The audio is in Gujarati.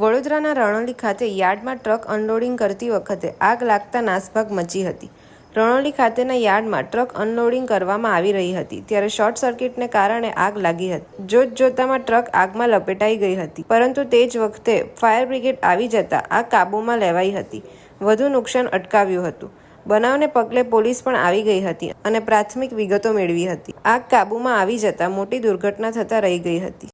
વડોદરાના રણોલી ખાતે યાર્ડમાં ટ્રક અનલોડિંગ કરતી વખતે આગ લાગતા નાસભાગ મચી હતી. રણોલી ખાતેના યાર્ડમાં ટ્રક અનલોડિંગ કરવામાં આવી રહી હતી, ત્યારે શોર્ટ સર્કિટને કારણે આગ લાગી હતી. જોત જોતામાં ટ્રક આગમાં લપેટાઈ ગઈ હતી, પરંતુ તે જ વખતે ફાયર બ્રિગેડ આવી જતા આગ કાબૂમાં લેવાઈ હતી. વધુ નુકસાન અટકાવ્યું હતું. બનાવને પગલે પોલીસ પણ આવી ગઈ હતી અને પ્રાથમિક વિગતો મેળવી હતી. આગ કાબૂમાં આવી જતા મોટી દુર્ઘટના થતા રહી ગઈ હતી.